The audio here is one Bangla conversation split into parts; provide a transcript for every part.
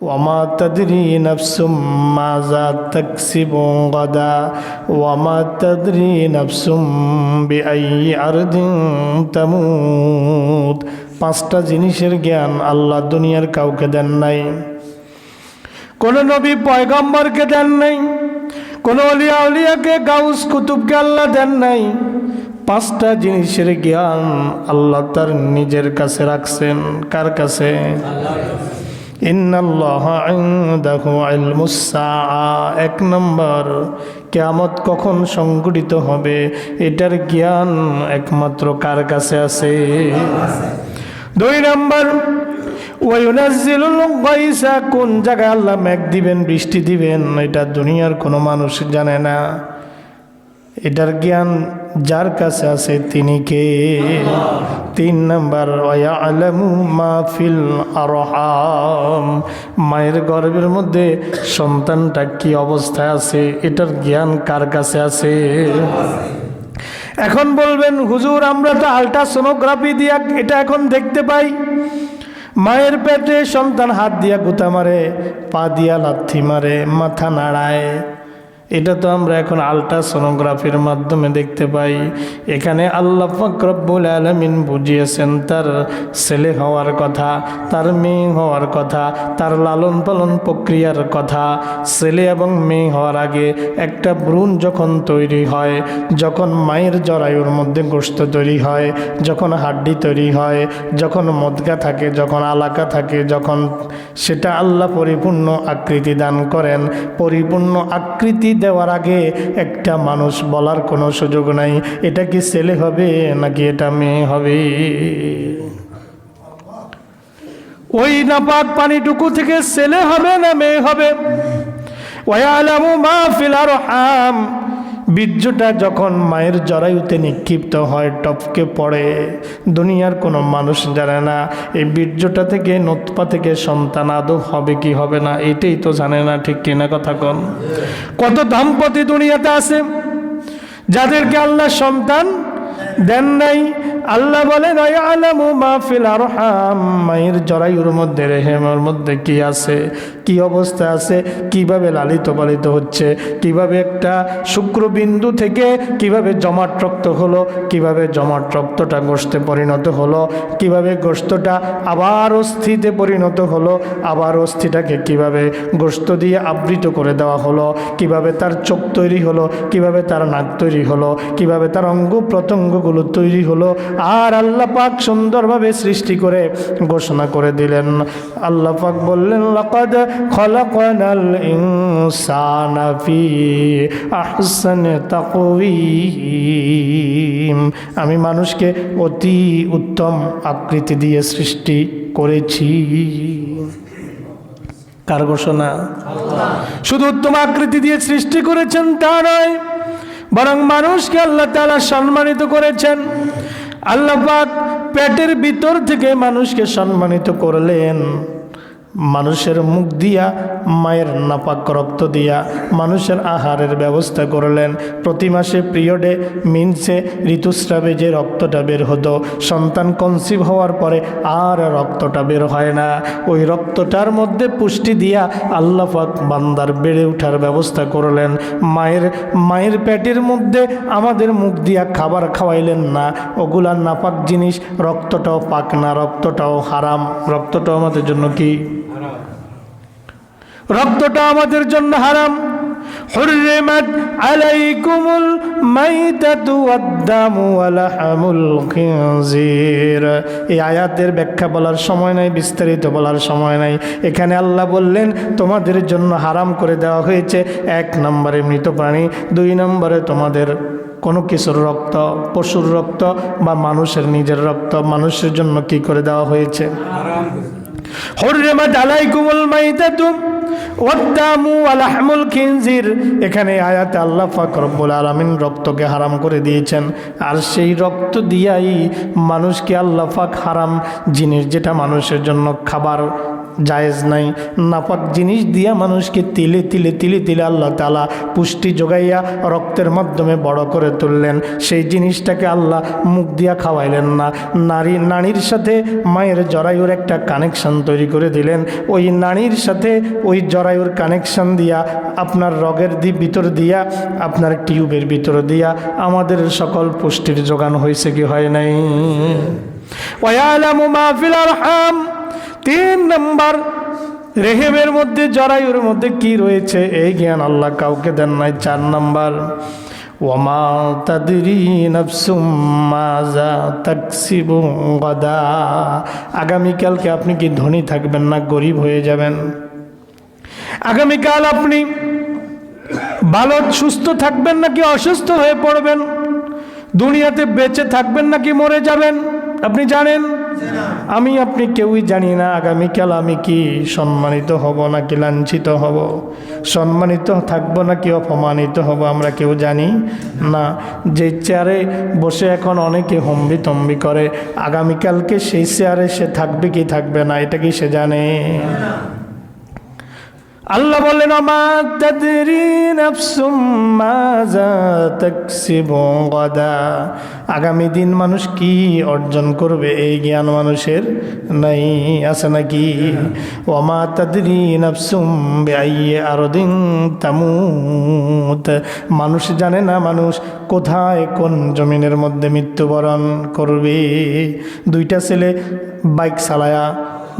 وما تدري نفس ماذا تكسب غدا وما تدري نفس بأي أرض تموت পাঁচটা জিনিসের জ্ঞান আল্লাহ দুনিয়ার কাউকে দেন নাই কোন নবী পয়গম্বরকে দেন নাই কোন অলিয়া উলিয়াকে গাউস কুতুবকে আল্লাহ দেন নাই পাঁচটা জিনিসের জ্ঞান আল্লাহ তার নিজের কাছে রাখছেন কার কাছে ইন্নাল্লাহ ইনদাহু ইলমুস সাআ এক নম্বর, কিয়ামত কখন সংঘটিত হবে, এটার জ্ঞান একমাত্র কার কাছে আছে? দুই নম্বর কোন জায়গায় আল্লাহ মেঘ দিবেন, বৃষ্টি দিবেন, এটা দুনিয়ার কোনো মানুষ জানে না। এটার জ্ঞান যার কাছে আছে তিনি কে? তিন নম্বর মায়ের গর্ভের মধ্যে সন্তানটা কি অবস্থায় আছে? এটার জ্ঞান কার কাছে আছে? এখন বলবেন, হুজুর, আমরা তো আলট্রাসোনোগ্রাফি দিয়া এটা এখন দেখতে পাই। মায়ের পেটে সন্তান হাত দিয়া গুতা মারে, পা দিয়া লাথি মারে, মাথা নাড়ায়। এটা তো আমরা এখন আলট্রাসোনোগ্রাফির মাধ্যমে দেখতে পাই। এখানে আল্লাহ ফকরব্বুল আলমিন বুঝিয়েছেন, তার ছেলে হওয়ার কথা, তার মেয়ে হওয়ার কথা, তার লালন পালন প্রক্রিয়ার কথা। ছেলে এবং মেয়ে হওয়ার আগে একটা ভ্রূণ যখন তৈরি হয়, যখন মায়ের জরায়ুর মধ্যে গোস্ত তৈরি হয়, যখন হাড্ডি তৈরি হয়, যখন মদগা থাকে, যখন আলাকা থাকে, যখন সেটা আল্লাহ পরিপূর্ণ আকৃতি দান করেন, পরিপূর্ণ আকৃতি দেওয়ার আগে একটা মানুষ বলার কোনো সুযোগ নাই। এটা কি ছেলে হবে নাকি এটা মেয়ে হবে? ওই নাপাক পানিটুকু থেকে ছেলে হবে না মেয়ে হবে? ওয়ালামু মা ফিলার আরহাম। বীর্যটা যখন মায়ের জরায়ুতে নিক্ষিপ্ত হয় টপকে পড়ে দুনিয়ার কোনো মানুষ জানে না। এই বীর্যটা থেকে নোৎপা থেকে সন্তান আদৌ হবে কি হবে না এটাই তো জানে না ঠিক কিনা কথা কন? কত দাম্পতি দুনিয়াতে আছে যাদেরকে আল্লাহ সন্তান দেন নাই। আল্লাহ আরহাম? মায়ের জরায়ুর মধ্যে, রেহেমের মধ্যে কি আছে? কি অবস্থা আছে? কীভাবে লালিত পালিত হচ্ছে? কীভাবে একটা শুক্রবিন্দু থেকে কীভাবে জমাট রক্ত হলো? কীভাবে জমাট রক্তটা গোষ্ঠে পরিণত হলো? কীভাবে গোষ্ঠটা আবার অস্থিতে পরিণত হলো? আবার অস্থিটাকে কীভাবে গোস্ত দিয়ে আবৃত করে দেওয়া হলো? কীভাবে তার চোখ তৈরি হলো? কীভাবে তার নাক তৈরি হলো? কীভাবে তার অঙ্গ প্রত্যঙ্গগুলো তৈরি হলো আর আল্লাহ পাক সুন্দরভাবে সৃষ্টি করে ঘোষণা করে দিলেন। আল্লাহ পাক বললেন লাকাদ খলাকানাল ইনসানা ফি আহসানি তাকওয়িম। আমি মানুষকে অতি উত্তম আকৃতি দিয়ে সৃষ্টি করেছি। কার ঘোষণা? শুধু উত্তম আকৃতি দিয়ে সৃষ্টি করেছেন তা নয় বরং মানুষকে আল্লাহ তালা সম্মানিত করেছেন। আল্লাহ পেটের ভিতর থেকে মানুষকে সম্মানিত করলেন। মানুষের মুখ দিয়া, মায়ের নাপাক রক্ত দিয়া মানুষের আহারের ব্যবস্থা করলেন। প্রতি মাসে পিরিয়ডে মিনসে ঋতুস্রাবে যে রক্তটা বের হতো, সন্তান কনসিভ হওয়ার পরে আর রক্তটা বের হয় না। ওই রক্তটার মধ্যে পুষ্টি দিয়া আল্লাহ পাক বান্দার বেড়ে ওঠার ব্যবস্থা করলেন। মায়ের মায়ের পেটের মধ্যে আমাদের মুখ দিয়া খাবার খাওয়াইলেন না। ওগুলা নাপাক জিনিস, রক্তটাও পাক না, রক্তটাও হারাম। রক্তটাও আমাদের জন্য কি? রক্তটা আমাদের জন্য হারাম حرمت عليكم الميتة والدم ولحم الخنزير এই আয়াতের ব্যাখ্যা বলার সময় নাই বিস্তারিত বলার সময় নাই এখানে আল্লাহ বললেন তোমাদের জন্য হারাম করে দেওয়া হয়েছে এক নম্বরে মৃত প্রাণী দুই নম্বরে তোমাদের কোনো কিছুর রক্ত পশুর রক্ত বা মানুষের নিজের রক্ত মানুষের জন্য কি করে দেওয়া হয়েছে হরিমাত আলাইকুমুল মাইতাতুম এখানে আয়াতে আল্লাহ ফাকরবুল আলমিন রক্তকে হারাম করে দিয়েছেন। আর সেই রক্ত দিয়াই মানুষকে আল্লাহ ফাক হারাম জিনিস যেটা মানুষের জন্য খাবার। জায়েজ নাই। নাপাক জিনিস দিয়া মানুষকে তিলে তিলে তিলে তিলে আল্লাহ তালা পুষ্টি যোগাইয়া রক্তের মাধ্যমে বড় করে তুললেন। সেই জিনিসটাকে আল্লাহ মুখ দিয়া খাওয়াইলেন না। নারী নারীর সাথে মায়ের জরায়ুর একটা কানেকশন তৈরি করে দিলেন। ওই নারীর সাথে ওই জরায়ুর কানেকশন দিয়া, আপনার রগের দি ভিতর দিয়া, আপনার টিউবের ভিতর দিয়া আমাদের সকল পুষ্টির যোগান হয়েছে কি হয় নাই? ওয়ালামু মা ফিল আরহাম। তিন নম্বর, রেহেমের মধ্যে, জরায়ুর মধ্যে কি রয়েছে? এই জ্ঞান আল্লাহ কাউকে দেন নাই। চার নম্বর ওমা গদা। আগামীকালকে আপনি কি ধনী থাকবেন না গরিব হয়ে যাবেন? আগামীকাল আপনি ভালো, সুস্থ থাকবেন নাকি অসুস্থ হয়ে পড়বেন? দুনিয়াতে বেঁচে থাকবেন নাকি মরে যাবেন? আপনি জানেন আমি আপনি কেউই জানি না আগামীকাল আমি কি সম্মানিত হব না কি লাঞ্ছিত হব। সম্মানিত থাকব নাকি অপমানিত হব আমরা কেউ জানি না। যে চেয়ারে বসে এখন অনেকে হম্বি তম্বি করে। আগামীকালকে সেই চেয়ারে সে থাকবে কি থাকবে না, এটা কি সে জানে? আল্লাহ বললেন আগামী দিন মানুষ কি অর্জন করবে? এই জ্ঞান মানুষের নাই, আছে নাকি? ওমা তাদরি বেআইয়ে আরদিন তামুত। মানুষ জানে না, মানুষ কোথায় কোন জমিনের মধ্যে মৃত্যুবরণ করবে। দুইটা ছেলে বাইক চালায়া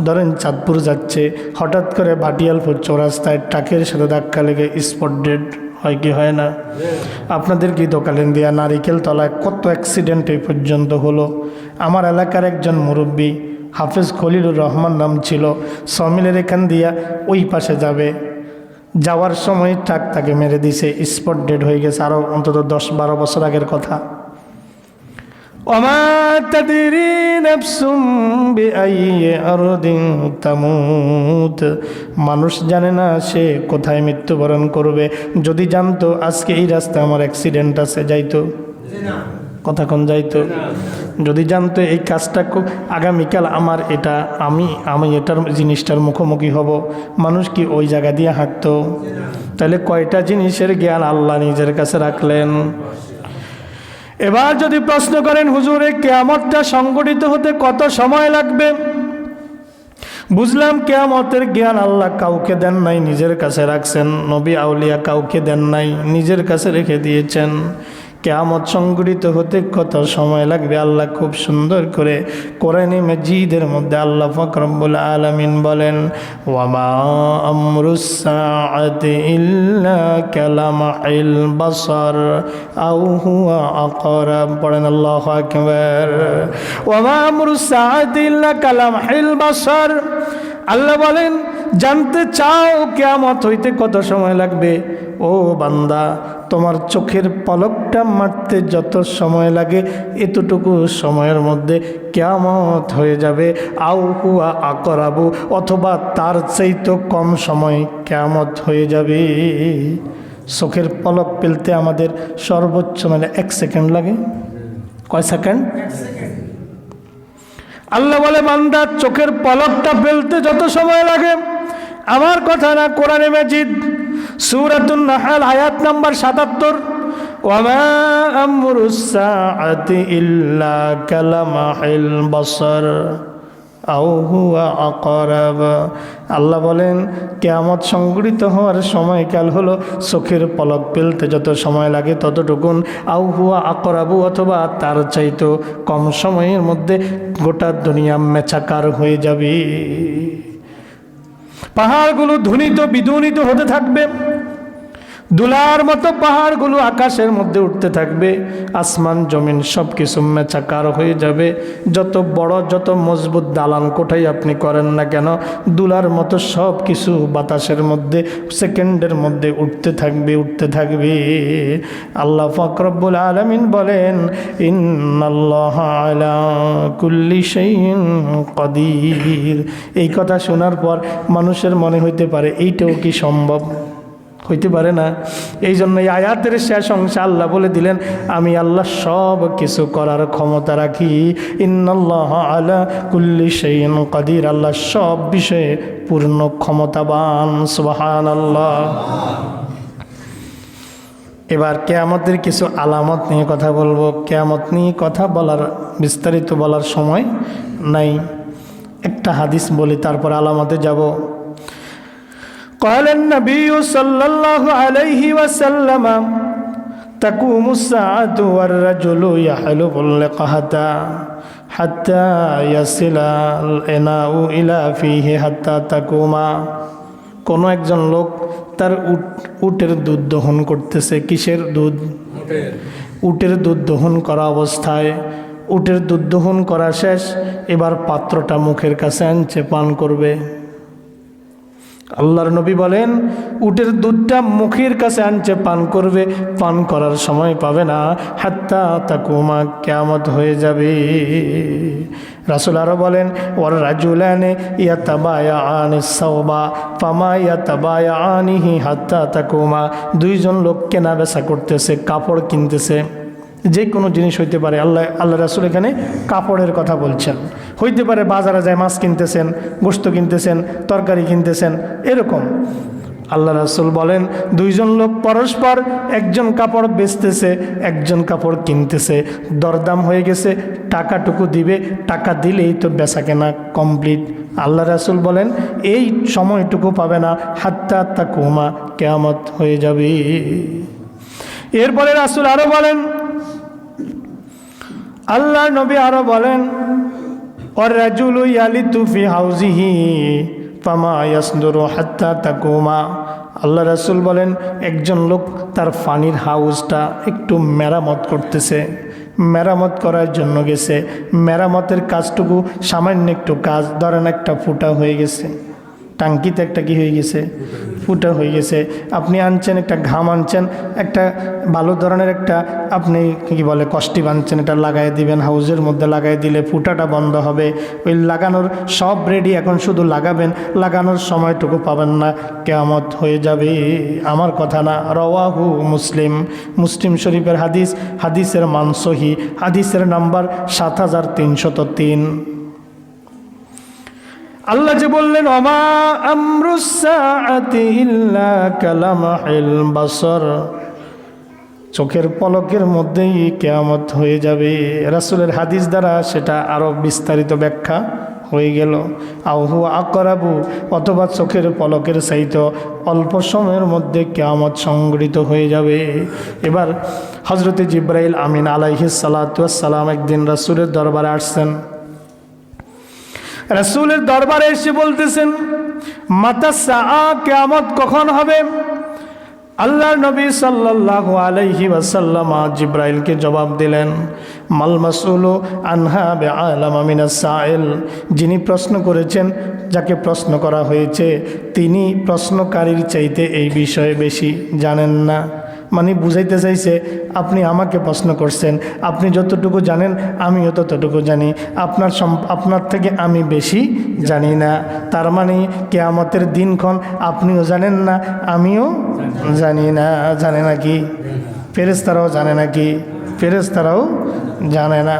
ধরেন চাঁদপুর যাচ্ছে, হঠাৎ করে ভাটিয়ালপুর চৌরাস্তায় ট্রাকের সাথে ধাক্কা লেগে স্পট ডেড হয় কি হয় না? আপনাদের কি দোকালেন দিয়া নারিকেল তলায় কত অ্যাক্সিডেন্ট এই পর্যন্ত হলো? আমার এলাকার একজন মুরব্বী, হাফেজ খলিলুর রহমান নাম ছিল, সমিলের এখান দিয়া ওই পাশে যাবে। যাওয়ার সময় ট্রাক তাকে মেরে দিছে, স্পট ডেড হয়ে গেছে আরও অন্তত দশ বারো বছর আগের কথা। وما تدري نفس بأي أرض تموت মানুষ জানে না সে কোথায় মৃত্যুবরণ করবে যদি জানতো আজকে এই রাস্তায় আমার অ্যাক্সিডেন্ট আছে যাইতো কথা কোন যাইতো যদি জানতো এই কাজটা খুব আগামীকাল আমার এটা আমি আমি এটার জিনিসটার মুখোমুখি হব মানুষ কি ওই জায়গা দিয়ে হাঁটতো তাহলে কয়টা জিনিসের জ্ঞান আল্লাহ নিজের কাছে রাখলেন এবার যদি প্রশ্ন করেন, হুজুরে কেয়ামতটা সংগঠিত হতে কত সময় লাগবে? বুঝলাম, কেয়ামতের জ্ঞান আল্লাহ কাউকে দেন নাই, নিজের কাছে রাখছেন। নবী আউলিয়া কাউকে দেন নাই, নিজের কাছে রেখে দিয়েছেন। কেয়ামত সংগঠিত হতে কত সময় লাগবে? আল্লাহ খুব সুন্দর করে কোরআনে মজিদের মধ্যে আল্লাহ ফকরবুল আলমিন বলেন, ওয়ামা আমরুসাআতি ইল্লা কালামাইল বাসার, আও হুয়া আকরাব। পড়েন আল্লাহ আকবার। ওয়ামা আমরুসাআতি ইল্লা কালামাইল বাসার আল্লাহ বলেন, জানতে চাও কেয়ামত হইতে কত সময় লাগবে? ও বান্দা, তোমার চোখের পলকটা মারতে যত সময় লাগে, এতটুকু সময়ের মধ্যে কেয়ামত হয়ে যাবে। আউ হুয়া আকরাবু, অথবা তার চেয়ে তো কম সময় কেয়ামত হয়ে যাবে। চোখের পলক পেলতে আমাদের সর্বোচ্চ মানে এক সেকেন্ড লাগে। কয় সেকেন্ড। আল্লাহ বলে বান্দার চোখের পলকটা ফেলতে যত সময় লাগে। আমার কথা না, কোরআনে মেজিদ, সুরাতুন নাহাল, আয়াত নাম্বার সাতাত্তর, ওয়ামা আমরুসাআতি ইল্লা কালামাহিল বসর। আও হুয়া আকরাব। আল্লাহ বলেন, কেয়ামত সংগঠিত হওয়ার সময়কাল হলো চোখের পলক পেলতে যত সময় লাগে ততটুকুন। আউ হুয়া আকরাবু অথবা তার চাইতো কম সময়ের মধ্যে গোটা দুনিয়া মেচাকার হয়ে যাবে। পাহাড়গুলো ধুনিত, বিধুনিত হতে থাকবে। দুলার মতো পাহাড়গুলো আকাশের মধ্যে উঠতে থাকবে। আসমান, জমিন সব কিছু মেচাকার হয়ে যাবে। যত বড়, যত মজবুত দালান কোঠাই আপনি করেন না কেন, দুলার মতো সব কিছু বাতাসের মধ্যে, সেকেন্ডের মধ্যে উঠতে থাকবে উঠতে থাকবে। আল্লাহ ফকরব্বুল আলমিন বলেন কদির। এই কথা শোনার পর মানুষের মনে হইতে পারে, এইটাও কি সম্ভব? হইতে পারে না। এই জন্য আয়াতের শেষ অংশে আল্লাহ বলে দিলেন, আমি আল্লাহ সব কিছু করার ক্ষমতা রাখি। ইন্নাল্লাহ আলা কুল্লি সেইন কাদির। আল্লাহ সব বিষয়ে পূর্ণ ক্ষমতাবান সুবাহান আল্লাহ এবার কেয়ামতের কিছু আলামত নিয়ে কথা বলব। কেয়ামত নিয়ে কথা বলার, বিস্তারিত বলার সময় নাই। একটা হাদিস বলি, তারপর আলামতে যাব। قال النبي صلى الله عليه وسلم تقوم الساعة والرجل يحلب اللقهة حتى يصل الإناء إلى فيه حتى تقوم কোনো একজন লোক তার উট উটের দুধ দহন করতেছে কিসের দুধ উটের দুধ দহন করা অবস্থায় উটের দুধ দহন করা শেষ এবার পাত্রটা মুখের কাছে আনছে পান করবে আল্লাহর নবী বলেন, উটের দুধটা মুখের কাছে আনছে, পান করবে, পান করার সময় পাবে না। হাত্তা তাকুমা কেমত হয়ে যাবে। রাসুল আরও বলেন ওর রাজুলানে ইয়া তাবায়া আনে সৌবা পামা ইয়া তাবায়া আনিহি হাত্তা তাকুমা। দুইজন লোক কেনা বেচা করতেছে, কাপড় কিনতেছে। যে কোনো জিনিস হইতে পারে, আল্লাহ আল্লাহ রাসুল এখানে কাপড়ের কথা বলছেন। হইতে পারে বাজারে যায় মাছ কিনতেছেন গোস্ত কিনতেছেন, তরকারি কিনতেছেন, এরকম। আল্লাহ রাসুল বলেন, দুইজন লোক পরস্পর একজন কাপড় বেচতেছে, একজন কাপড় কিনতেছে। দরদাম হয়ে গেছে, টাকাটুকু দিবে, টাকা দিলেই তো বেচা কেনা কমপ্লিট। আল্লাহ রাসুল বলেন, এই সময়টুকু পাবে না, হাত্তা হাত্তা কুমা কেয়ামত হয়ে যাবে। এরপরে রাসুল আরও বলেন আল্লাহ নবী আরও বলেন তুফি হাউজিহি আল্লাহ রাসুল বলেন, একজন লোক তার পানির হাউসটা একটু মেরামত করতেছে। মেরামত করার জন্য গেছে। মেরামতের কাজটুকু সামান্য একটু কাজ, ধরেন একটা ফুটা হয়ে গেছে। টাঙ্কিতে একটা কি হয়ে গেছে? ফুটা হয়ে গেছে। আপনি আনছেন একটা ঘাম আনছেন, একটা ভালো ধরনের একটা আপনি কি বলে, কষ্টি বানছেন, এটা লাগাই দিবেন, হাউজের মধ্যে লাগাই দিলে ফুটাটা বন্ধ হবে। ওই লাগানোর সব রেডি এখন শুধু লাগাবেন, লাগানোর সময়টুকু পাবেন না। কেয়ামত হয়ে যাবে, আমার কথা না। রওয়াহু মুসলিম। মুসলিম শরীফের হাদিস, হাদিসের মানসহি হাদিসের নাম্বার সাত হাজার তিনশত তিন। আল্লাহ যে বললেন অমা আমরুসাআতি চোখের পলকের মধ্যেই কেয়ামত হয়ে যাবে। রাসুলের হাদিস দ্বারা সেটা আরও বিস্তারিত ব্যাখ্যা হয়ে গেল। আহু আকরাবু, অথবা চোখের পলকের সাহিত অল্প সময়ের মধ্যে কেয়ামত সংগঠিত হয়ে যাবে। এবার হজরতে জিব্রাইল আমিন আলাইহিস সালাতাম একদিন রাসুলের দরবারে আসছেন। রসুলের দরবারে এসে বলতেছেন, মাতা সা কেয়ামত কখন হবে? আল্লাহ নবী সাল্লাহ আলাইহি ওয়াসাল্লাম জিব্রাইলকে জবাব দিলেন, মাল মাসুলু আনহা বে আলাম আমিনা সাইল। যিনি প্রশ্ন করেছেন, যাকে প্রশ্ন করা হয়েছে, তিনি প্রশ্নকারীর চাইতে এই বিষয়ে বেশি জানেন না। মানে বুঝাইতে চাইছে, আপনি আমাকে প্রশ্ন করছেন। আপনি যতটুকু জানেন, আমিও ততটুকু জানি। আপনার আপনার থেকে আমি বেশি জানি না। তার মানে কেয়ামতের দিনক্ষণ আপনিও জানেন না, আমিও জানি না। জানে না কি? ফেরেস্তারাও জানে না কি? ফেরেস্তারাও জানে না।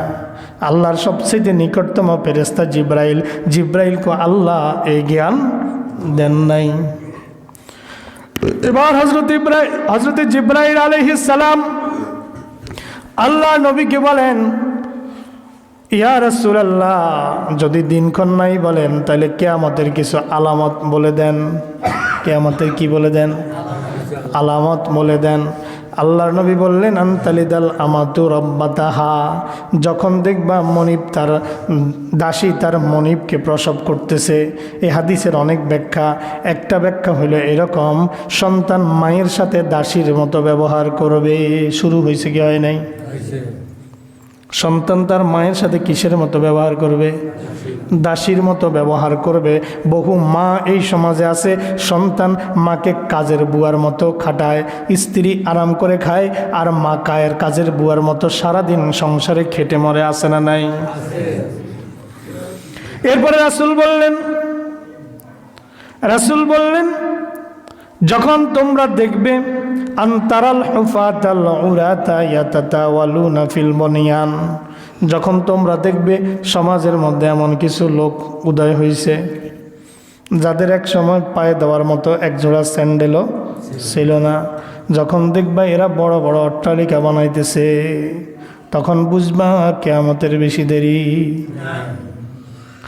আল্লাহর সবচেয়ে নিকটতম ফেরেস্তা জিব্রাইল। জিব্রাইলকে আল্লাহ এই জ্ঞান দেন নাই। এবার হজরত ইব্রাহিম হজরত জিব্রাহিম আলহিস আল্লাহ নবীকে বলেন, ইয়া রসুলাল্লাহ, যদি দিনক্ষণ নাই বলেন, তাহলে কেয়ামতের কিছু আলামত বলে দেন। কেয়ামতের কি বলে দেন? আলামত বলে দেন। আল্লাহর নবী বললেন, আন্তালিদাল আমাতু রব্বাতাহা। যখন দেখবা মনিব তার, দাসী তার মনিবকে প্রসব করতেছে। এই হাদিসের অনেক ব্যাখ্যা। একটা ব্যাখ্যা হলো এরকম, সন্তান মায়ের সাথে দাসীর মতো ব্যবহার করবে। শুরু হয়েছে কি, হয় নাই? সন্তান তার মায়ের সাথে কিসের মতো ব্যবহার করবে? দাসীর মতো ব্যবহার করবে? বহু মা এই সমাজে আছে, সন্তান মাকে কাজের বুয়ার মতো খাটায়, স্ত্রী আরাম করে খায়, আর মা কায়ের কাজের বুয়ার মতো সারাদিন সংসারে খেটে মরে আসে না নাই? এরপরে রাসুল বললেন রাসুল বললেন যখন তোমরা দেখবে, আন্তারাল যখন তোমরা দেখবে সমাজের মধ্যে এমন কিছু লোক উদয় হয়েছে যাদের এক সময় পায়ে দেওয়ার মতো একজোড়া স্যান্ডেলও ছিল না। যখন দেখবা এরা বড় বড় অট্টালিকা বানাইতেছে, তখন বুঝবা কেয়ামতের বেশি দেরি।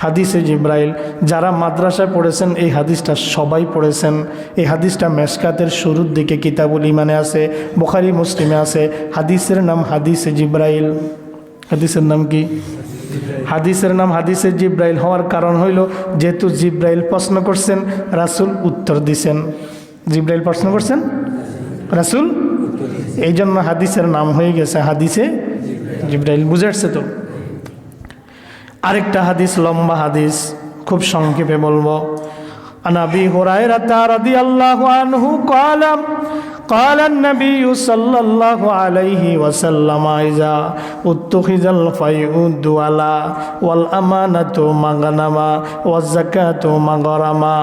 হাদিসে জিব্রাইল, যারা মাদ্রাসায় পড়েছেন, এই হাদিসটা সবাই পড়েছেন। এই হাদিসটা মেশকাতের শুরুর দিকে কিতাবুল ইমানে আছে, বোখারি, মুসলিমে আছে। হাদিসের নাম হাদিসে জিব্রাইল। হাদিসের নাম কি? হাদিসের নাম হাদিসে জিব্রাইল হওয়ার কারণ হইল, যেহেতু জিব্রাইল প্রশ্ন করছেন, রাসুল উত্তর দিছেন। জিব্রাইল প্রশ্ন করছেন? রাসুল? এই জন্য হাদিসের নাম হয়ে গেছে হাদিসে জিব্রাইল। বুঝাচ্ছে তো? আরেকটা হাদিস লম্বা হাদিস খুব সংক্ষেপে বলবো আনাবি হুরায়রাতা রাদিয়াল্লাহু আনহু قال قال النبي صلى الله عليه وسلم إذا اتخذ الفيء دولا والأمانة مغنما والزكاة مغرما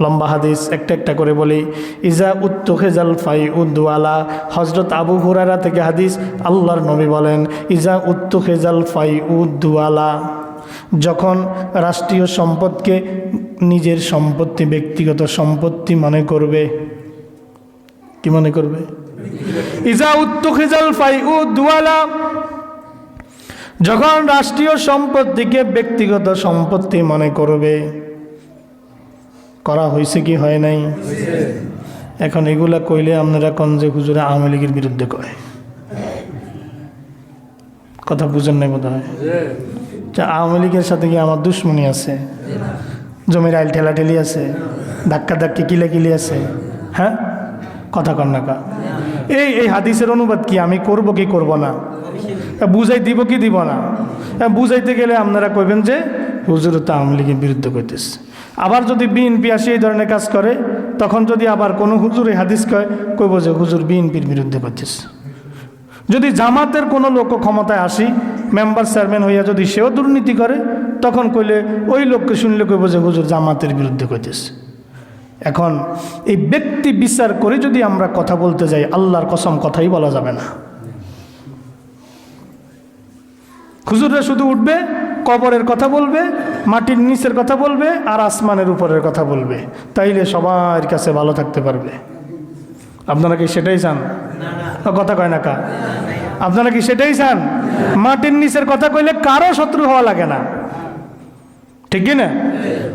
লম্বা হাদিস, একটা একটা করে বলি। ইজা উত্তুখেজাল ফাই উদ্দুয়ালা হজরত আবু হুরারা থেকে হাদিস আল্লাহর নবী বলেন, ইজা উত্তুখেজাল ফাই উদ্দুয়ালা যখন রাষ্ট্রীয় সম্পদকে নিজের সম্পত্তি, ব্যক্তিগত সম্পত্তি মনে করবে। কি মনে করবে? ইজা উত্তুখেজাল ফাই উদ্দুয়ালা যখন রাষ্ট্রীয় সম্পত্তিকে ব্যক্তিগত সম্পত্তি মনে করবে। করা হয়েছে কি হয় নাই? এখন এগুলা কইলে আপনারা কন যে হুজুরে আওয়ামী লীগের বিরুদ্ধে কয়? কথা বুঝেন নাই বোধ হয় আচ্ছা, আওয়ামী লীগের সাথে কি আমার দুশ্মনী আছে? জমির আইল ঠেলাঠেলি আছে? ধাক্কা ধাক্কি কিলে কিলি আছে? হ্যাঁ? কথা কন না কা। এই এই হাদিসের অনুবাদ কি? আমি করব কি করব না? বুঝাই দিব কি দিব না? বুঝাইতে গেলে আপনারা কইবেন যে হুজুর তো আওয়ামী লীগের বিরুদ্ধে কইতেছে। আবার যদি বিএনপি আসে এই ধরনের কাজ করে, তখন যদি আবার কোনো হুজুর হাদিস কয়, কইব যে হুজুর বিএনপির বিরুদ্ধে করতেছে যদি জামাতের কোনো লোক ক্ষমতায় আসি, মেম্বার, চেয়ারম্যান হইয়া যদি সেও দুর্নীতি করে, তখন কইলে ওই লোককে শুনলে কইব যে হুজুর জামাতের বিরুদ্ধে কইতেছে এখন এই ব্যক্তি বিচার করে যদি আমরা কথা বলতে যাই, আল্লাহর কসম কথাই বলা যাবে না। হুজুররা শুধু উঠবে কবরের কথা বলবে, মাটির নিচের কথা বলবে আর আসমানের উপরের কথা বলবে। তাইলে সবার কাছে ভালো থাকতে পারবে। আপনারা কি সেটাই চান? কথা কয় না কা? আপনারা কি সেটাই চান? মাটির নিচের কথা কইলে কারও শত্রু হওয়া লাগে না। ঠিক না?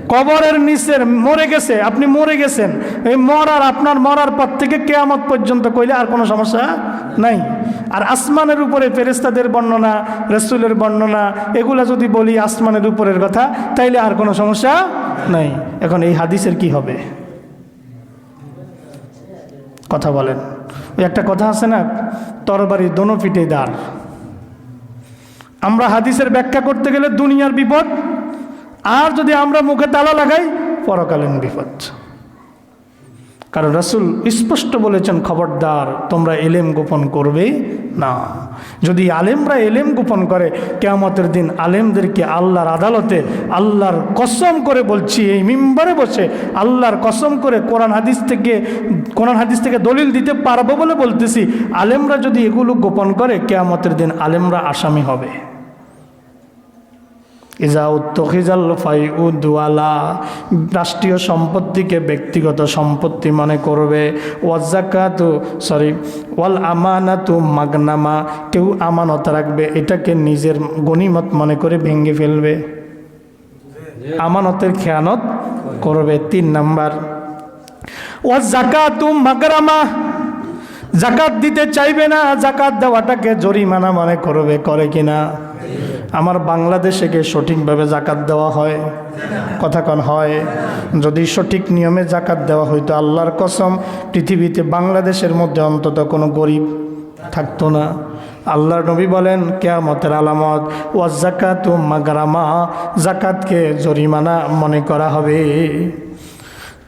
কবরের নিচের মরে গেছে, আপনি মরে গেছেন। এই মরার, আপনার মরার পর থেকে কেয়ামত পর্যন্ত কইলে আর কোনো সমস্যা নাই। আর আসমানের উপরে ফেরেস্তাদের বর্ণনা, রসুলের বর্ণনা, এগুলা যদি বলি আসমানের উপরের কথা, তাইলে আর কোনো সমস্যা নাই। এখন এই হাদিসের কি হবে? কথা বলেন। ওই একটা কথা আছে না তরবারি দোনো পিঠে দাঁড়। আমরা হাদিসের ব্যাখ্যা করতে গেলে দুনিয়ার বিপদ, আর যদি আমরা মুখে তালা লাগাই, পরকালীন বিপদ। কারণ রাসুল স্পষ্ট বলেছেন, খবরদার, তোমরা এলেম গোপন করবে না। যদি আলেমরা এলেম গোপন করে, কেয়ামতের দিন আলেমদেরকে আল্লাহর আদালতে, আল্লাহর কসম করে বলছি, এই মিম্বারে বসে আল্লাহর কসম করে কোরআন হাদিস থেকে, কোরআন হাদিস থেকে দলিল দিতে পারব বলে বলতেছি, আলেমরা যদি এগুলো গোপন করে, কেয়ামতের দিন আলেমরা আসামি হবে। ইজা উত্তখিজাল ফাই উদ্ওয়ালা, রাষ্ট্রীয় সম্পত্তিকে ব্যক্তিগত সম্পত্তি মনে করবে। ওয়াজাকাতু সরি, ওয়াল আমানাতু মাগনামা, কেউ আমানত রাখবে, এটাকে নিজের গনিমত মনে করে ভেঙে ফেলবে। আমানতের খেয়ানত করবে, তিন নাম্বার। ওয়া মাগরামা জাকাত দিতে চাইবে না জাকাত দেওয়াটাকে জরিমানা মনে করবে, করে কিনা। আমার বাংলাদেশে কে সঠিকভাবে জাকাত দেওয়া হয়? কথা কন, হয়। যদি সঠিক নিয়মে জাকাত দেওয়া হইতো আল্লাহর কসম, পৃথিবীতে বাংলাদেশের মধ্যে অন্তত কোনো গরিব থাকতো না। আল্লাহর নবী বলেন, কেয়ামতের আলামত ও জাকাত ও মাগারামা জাকাতকে জরিমানা মনে করা হবে।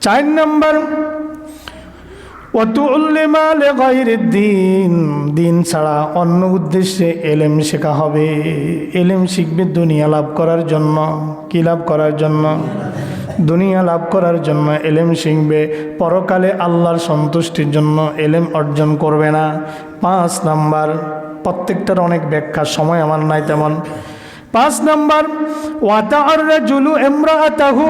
চার নম্বর দিন ছাড়া অন্য উদ্দেশ্যে এলেম শেখা হবে। এলেম শিখবে দুনিয়া লাভ করার জন্য। কি লাভ করার জন্য? দুনিয়া লাভ করার জন্য এলেম শিখবে। পরকালে আল্লাহর সন্তুষ্টির জন্য এলেম অর্জন করবে না। পাঁচ নাম্বার, প্রত্যেকটার অনেক ব্যাখ্যা, সময় আমার নাই তেমন। পাঁচ নাম্বার ওয়াতার জুলু এমরাতাহু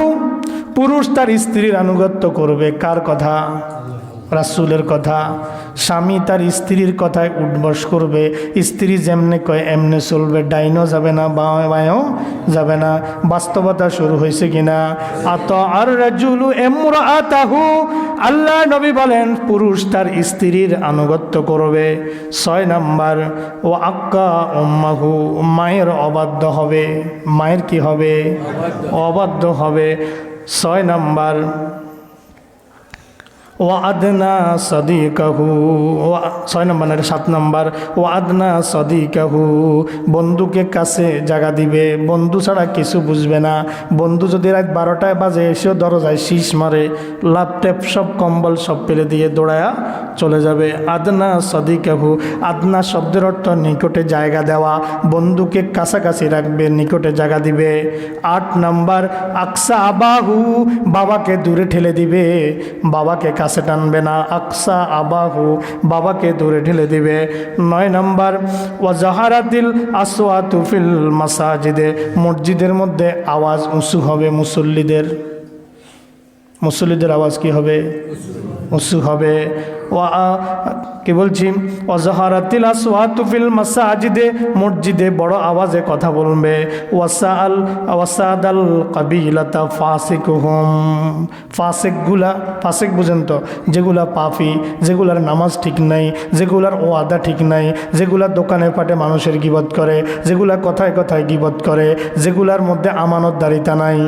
পুরুষ তার স্ত্রীর আনুগত্য করবে। কার কথা? রাসুলের কথা, স্বামী তার স্ত্রীর কথায় উঠবস করবে। স্ত্রী যেমনে কয়, এমনে চলবে, ডাইনও যাবে না বাঁয়ে বাঁয়েও যাবে না। বাস্তবতা শুরু হয়েছে কিনা? আত আর রাজুলু এমরাতাহু আল্লাহ নবী বলেন, পুরুষ তার স্ত্রীর আনুগত্য করবে। ছয় নাম্বার, ও আক্কা উম্মাহু, মায়ের অবাধ্য হবে। মায়ের কি হবে? অবাধ্য হবে। ছয় নাম্বার ও আদনা সদি কাহু ও ছয় নম্বর না সাত নম্বর ও আদনা সদি কাহু বন্ধুকে কাছে জায়গা দিবে, বন্ধু ছাড়া কিছু বুঝবে না, বন্ধু যদি রাত বারোটায় বাজে এসেও দরজায় শীষ মারে ল্যাপটপ সব কম্বল সব পেলে দিয়ে দৌড়ায়া চলে যাবে। আদনা সদি কাহু আদনা শব্দের অর্থ নিকটে জায়গা দেওয়া, বন্ধুকে কাছাকাছি রাখবে, নিকটে জায়গা দিবে। আট নাম্বার, আকসা আবাহু, বাবাকে দূরে ঠেলে দিবে, বাবাকে কাছে টানবে না। আকসা আবাহু বাবাকে দূরে ঢেলে দিবে। নয় নম্বর, ওয়াজাহারাতিল আসোয়া তুফিল মাসাজিদে। মসজিদের মধ্যে আওয়াজ উঁচু হবে মুসল্লিদের। মুসল্লিদের আওয়াজ কি হবে? উঁচু হবে। ও কি বলছি? অজহারাতিল আসওয়াতুফিল মাসাজিদে, মসজিদে বড় আওয়াজে কথা বলবে। ওয়াসাল ওয়াসাদ আল কাবিলাতা ফাসিক হুম ফাসেকগুলা, ফাসেক বুঝেন তো, যেগুলা পাফি, যেগুলার নামাজ ঠিক নাই, যেগুলার ও আদা ঠিক নাই, যেগুলা দোকানে পাটে মানুষের গিবত করে, যেগুলা কথায় কথায় গিবত করে, যেগুলার মধ্যে আমানতদারিতা নাই,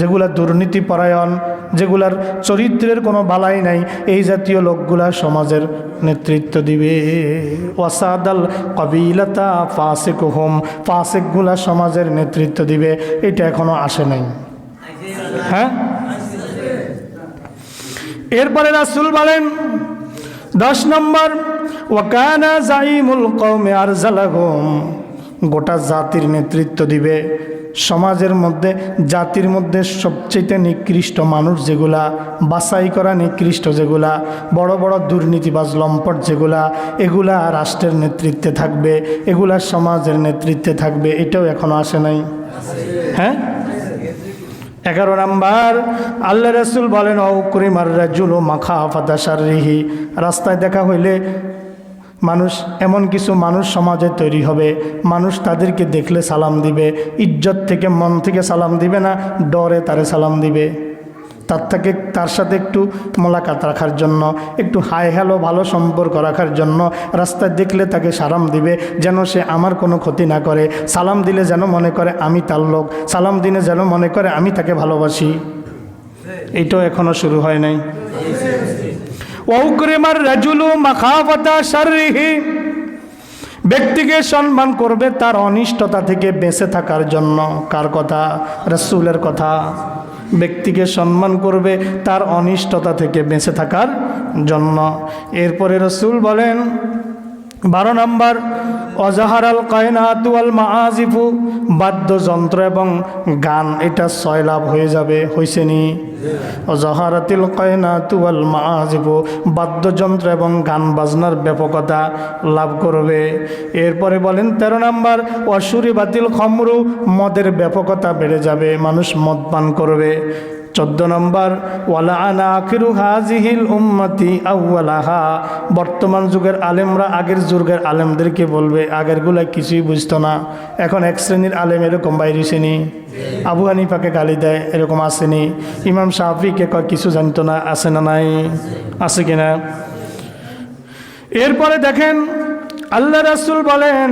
যেগুলা দুর্নীতি পরায়ণ যেগুলার চরিত্রের কোনো বালাই নাই, এই জাতীয় লোকগুলা সমাজের নেতৃত্ব দিবে। ওয়াসাদাল কবিলাতা ফাসেক হোম ফাসেকগুলা সমাজের নেতৃত্ব দিবে, এটা এখনও আসে নাই। হ্যাঁ? এরপরে রাসুল বলেন, দশ নম্বর ওয়াকানা জাইমুল কৌমে আর জালাগম গোটা জাতির নেতৃত্ব দিবে। সমাজের মধ্যে, জাতির মধ্যে সবচেয়ে নিকৃষ্ট মানুষ যেগুলা, বাছাই করা নিকৃষ্ট যেগুলা, বড় বড় দুর্নীতিবাজ, লম্পট যেগুলা, এগুলা রাষ্ট্রের নেতৃত্বে থাকবে, এগুলা সমাজের নেতৃত্বে থাকবে, এটাও এখনও আসে নাই। হ্যাঁ? এগারো নাম্বার, আল্লাহ রসুল বলেন অকরিমার রাজুল ও মাখা ফাদাসার রিহি রাস্তায় দেখা হইলে মানুষ, এমন কিছু মানুষ সমাজে তৈরি হবে। মানুষ তাদেরকে দেখলে সালাম দিবে। ইজ্জত থেকে, মন থেকে সালাম দিবে না, ডরে তারে সালাম দিবে। তার থেকে, তার সাথে একটু মোলাকাত রাখার জন্য, একটু হাই হ্যালো, ভালো সম্পর্ক রাখার জন্য রাস্তায় দেখলে তাকে সালাম দিবে, যেন সে আমার কোনো ক্ষতি না করে। সালাম দিলে যেন মনে করে আমি তার লোক। সালাম দিলে যেন মনে করে আমি তাকে ভালোবাসি। এইটাও এখনও শুরু হয় নাই। ওকরেমার রাজুলু মাখাফতা শাররিহি। ব্যক্তিকে সম্মান করবে তার অনিষ্টতা থেকে বেঁচে থাকার জন্য। কার কথা? রসুলের কথা। ব্যক্তিকে সম্মান করবে তার অনিষ্টতা থেকে বেঁচে থাকার জন্য। এরপরে রসুল বলেন বারো নম্বর, অজাহারাল কায়নাতু আল মাহাজিফু বাদ্যযন্ত্র এবং গান, এটা ছয় লাভ হয়ে যাবে হয়েছে নি? অজাহারাতিল কায়নাতু আল মাহাজিফু বাদ্যযন্ত্র এবং গান বাজনার ব্যাপকতা লাভ করবে। এরপরে বলেন, তেরো নম্বর অসুরি বাতিল খমরু, মদের ব্যাপকতা বেড়ে যাবে, মানুষ মদ পান করবে। চোদ্দ নম্বর, ওয়ালা আনা আখিরু হাজিহিল উম্মতি আউ্লাহা বর্তমান যুগের আলেমরা আগের যুগের আলেমদেরকে বলবে আগেরগুলা কিছুই বুঝতো না। এখন এক শ্রেণির আলেম এরকম বাইরেছেনি আবু হানিফাকে গালি দেয়, এরকম আসেনি ইমাম শাহফিকে কয়, কিছু জানতো না, আছে না নাই? আছে কিনা এরপরে দেখেন, আল্লাহ রাসুল বলেন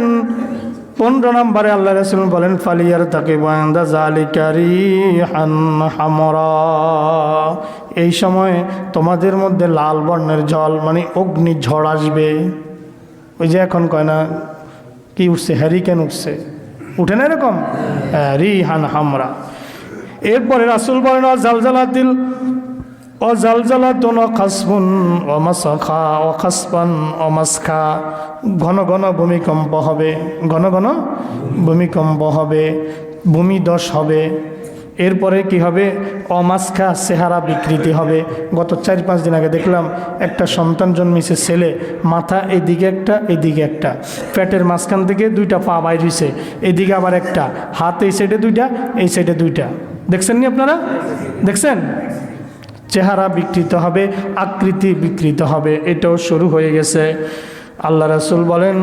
পনেরো নম্বরে আল্লাহ রসুল বলেন ফালিয়ার তাকে বান্দা জালিকারি হামরা। এই সময় তোমাদের মধ্যে লাল বর্ণের জল মানে অগ্নি ঝড় আসবে। ওই যে এখন কয় না, কি উঠছে? হ্যারিকেন উঠছে। উঠে না এরকম? রি হান হামরা। এরপরে রাসুল বলেন জালজালাতিল ও জালজালাতুন ও খাসফুন ও মাসখা ও খাসপান ও মাসখা ঘন ঘন ভূমিকম্প হবে, ঘন ঘন ভূমিকম্প হবে, ভূমি দশ হবে। এরপরে কি হবে? অমাস্কা চেহারা বিকৃতি হবে। গত চার পাঁচ দিন আগে দেখলাম একটা সন্তান জন্মিছে, ছেলে। মাথা এদিকে একটা এদিকে একটা। পেটের মাঝখান থেকে দুইটা পা বাইর হয়েছে এদিকে আবার একটা। হাত এই সাইডে দুইটা, এই সাইডে দুইটা। দেখছেন নি আপনারা? দেখছেন? চেহারা বিকৃত হবে আকৃতি বিকৃত হবে। এটাও শুরু হয়ে গেছে। আল্লাহ রাসুল বলেন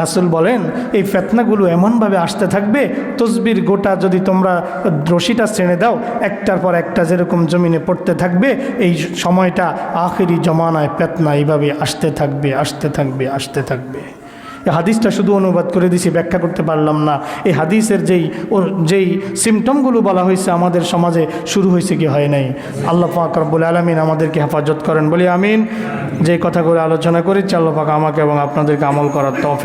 রাসূল বলেন, এই ফেতনাগুলো এমনভাবে আসতে থাকবে, তসবির গোটা যদি তোমরা রশিটা ছেড়ে দাও, একটার পর একটা যেরকম জমিনে পড়তে থাকবে, এই সময়টা আখেরি জমানায় ফেতনা এইভাবে আসতে থাকবে আসতে থাকবে আসতে থাকবে। হাদিসটা শুধু অনুবাদ করে দিছি, ব্যাখ্যা করতে পারলাম না। এই হাদিসের যেই যেই সিমটমগুলো বলা হয়েছে আমাদের সমাজে, শুরু হয়েছে কি হয় নাই? আল্লাহ পাক রব্বুল আলমিন আমাদেরকে হেফাজত করেন। বলি আমিন। যে কথাগুলো আলোচনা করেছি, আল্লাহ পাক আমাকে এবং আপনাদেরকে আমল করার তৌফিক